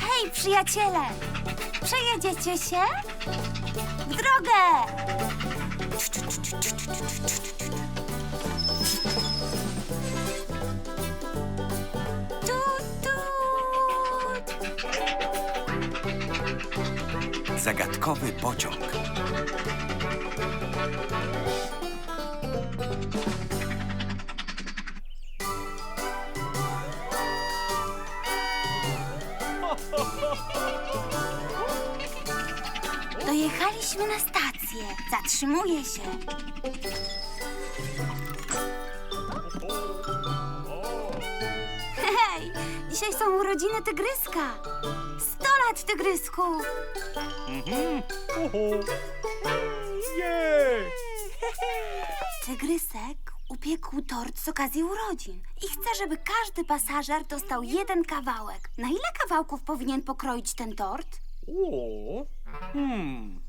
Hej, przyjaciele! Przejedziecie się? W drogę! Zagadkowy pociąg. Dojechaliśmy na stację. Zatrzymuję się. Hej, dzisiaj są urodziny tygryska. Sto lat, tygrysku. Jej! Tygrysek upiekł tort z okazji urodzin i chce, żeby każdy pasażer dostał jeden kawałek. Na ile kawałków powinien pokroić ten tort? O, hmm,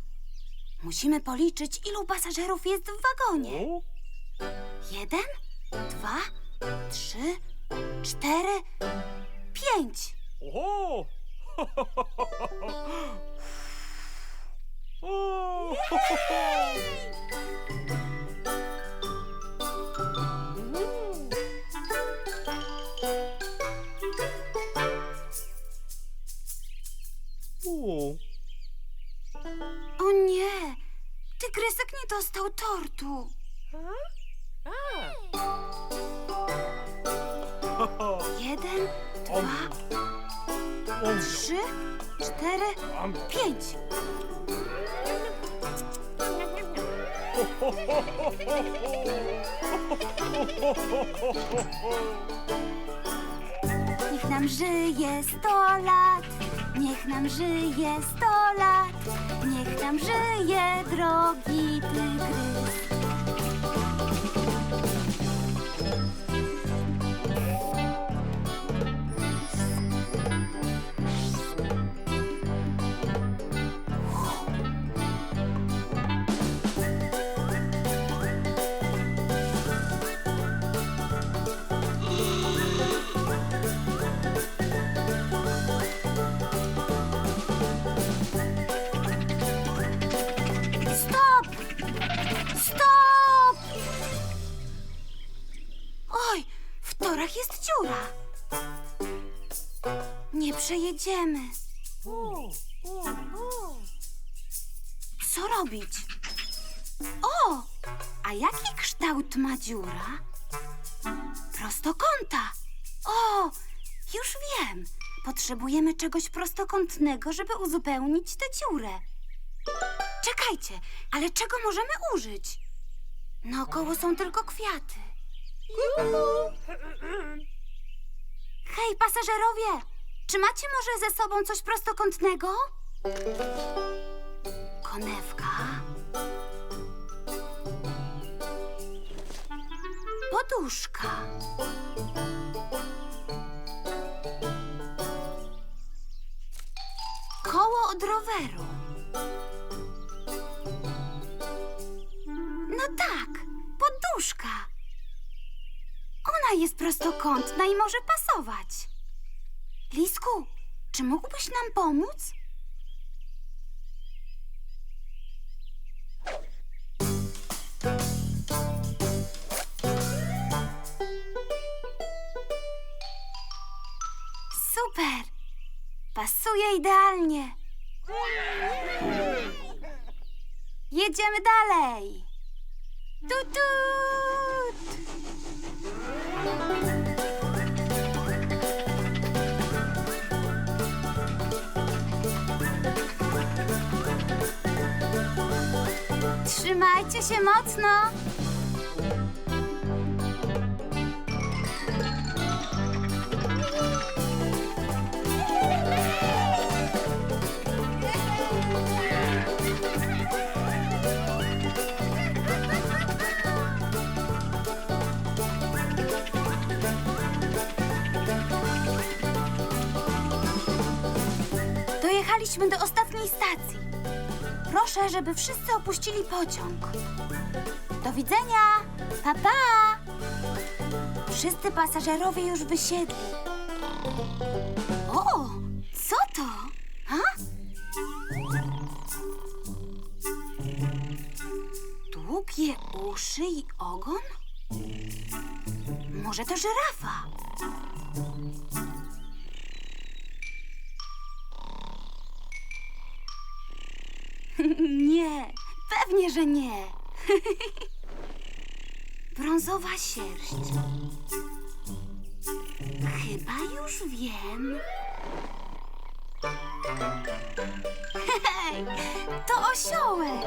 Musimy policzyć, ilu pasażerów jest w wagonie. o, Jeden, dwa, trzy, cztery, pięć. o, o, o, nie! Tygrysek nie dostał tortu. Jeden, dwa, trzy, cztery, pięć. Niech nam żyje sto lat, niech nam żyje sto lat, niech nam żyje drogi tygrys. Przejedziemy. Co robić? O! A jaki kształt ma dziura? Prostokąta. O! Już wiem. Potrzebujemy czegoś prostokątnego, żeby uzupełnić tę dziurę. Czekajcie, ale czego możemy użyć? Naokoło są tylko kwiaty. Hej, pasażerowie! Czy macie może ze sobą coś prostokątnego? Konewka. Poduszka. Koło od roweru. No tak, poduszka. Ona jest prostokątna i może pasować. Lisku, czy mógłbyś nam pomóc? Super! Pasuje idealnie. Jedziemy dalej. Tut, Trzymajcie się mocno. Dojechaliśmy do ostatniej stacji. Proszę, żeby wszyscy opuścili pociąg. Do widzenia! Pa, pa! Wszyscy pasażerowie już wysiedli. O, co to? A? Długie uszy i ogon? Może to żyrafa? Nie, pewnie, że nie. Brązowa sierść. Chyba już wiem. Hej, to osiołek.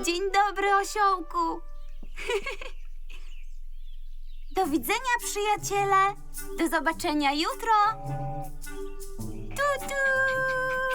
Dzień dobry, osiołku. Do widzenia, przyjaciele. Do zobaczenia jutro. Do do.